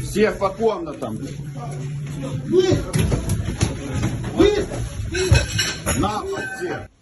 Всех по комнатам. На пол всех. У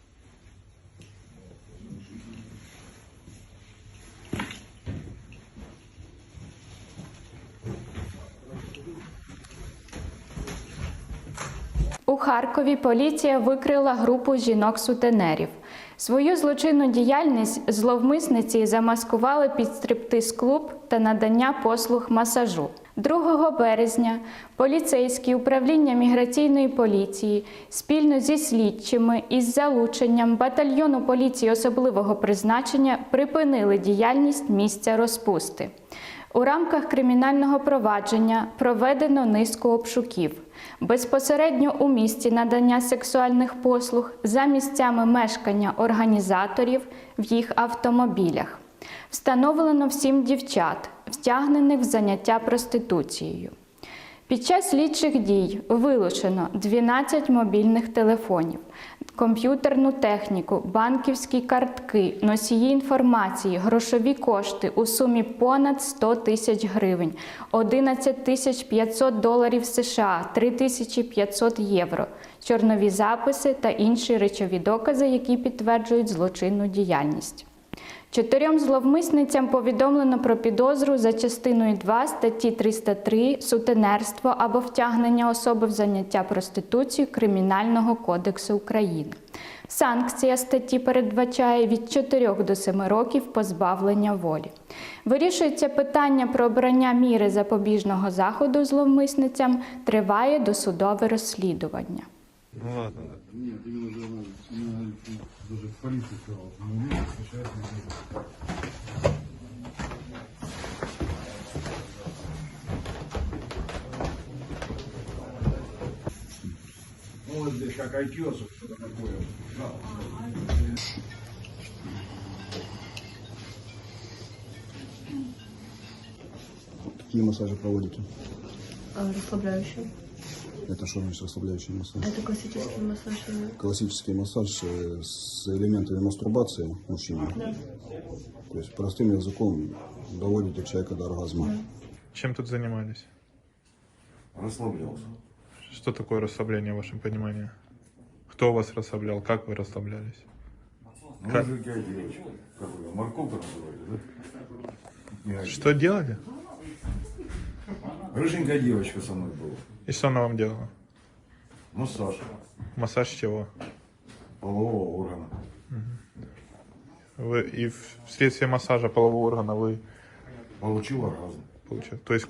Харкові поліція викрила групу жінок-сутенерів. Свою злочинну діяльність зловмисниці замаскували під стриптиз-клуб та надання послуг масажу. 2 березня поліцейські управління міграційної поліції спільно зі слідчими із залученням батальйону поліції особливого призначення припинили діяльність місця розпусти. У рамках кримінального провадження проведено низку обшуків. Безпосередньо у місці надання сексуальних послуг за місцями мешкання організаторів в їх автомобілях. Встановлено сім дівчат, втягнених в заняття проституцією. Під час слідчих дій вилучено 12 мобільних телефонів, комп'ютерну техніку, банківські картки, носії інформації, грошові кошти у сумі понад 100 тисяч гривень, 11 тисяч 500 доларів США, 3 тисячі 500 євро, чорнові записи та інші речові докази, які підтверджують злочинну діяльність. Чотирьом зловмисницям повідомлено про підозру за частиною 2 статті 303 сутенерство або втягнення особи в заняття проституцією Кримінального кодексу України. Санкція статті передбачає від 4 до 7 років позбавлення волі. Вирішується питання про обрання міри запобіжного заходу зловмисницям, триває досудове розслідування. Ну ладно, да. Нет, именно даже, именно даже в полиции сказал, что мы увидели, что человек не видит. Ну, вот здесь как айтёс, что-то такое. Какие массажи проводите? А, Расслабляющий. Это что значит расслабляющий массаж? Это классический массаж. э, Классический массаж э, с элементами мастурбации мужчине. То есть простым языком доводите человека до оргазма. Чем тут занимались? Расслаблялся. Что такое расслабление в вашем понимании? Кто вас расслаблял? Как вы расслаблялись? Как? Мужики, девочки. Морковка называли, да? Что делали? Рыженькая девочка со мной была. И что она вам делала? Массаж Массаж чего? полового органа. Вы и в- вследствие массажа полового органа вы Получил оргазм. получили. То есть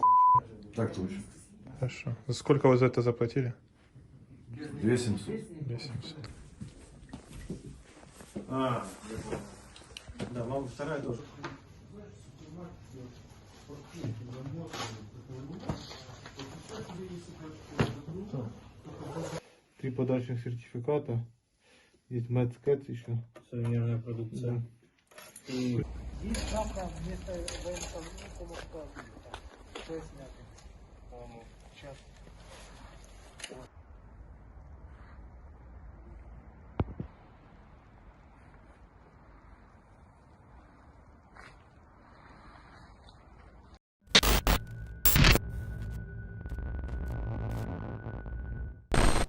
Так точно. хорошо. За сколько вы за это заплатили? 2700. 200. А, да, вам вторая тоже. Три подарочных сертификата. Есть MedScat еще. Сувенирная продукция. И Завтра вместо военкомата, то есть, по-моему, сейчас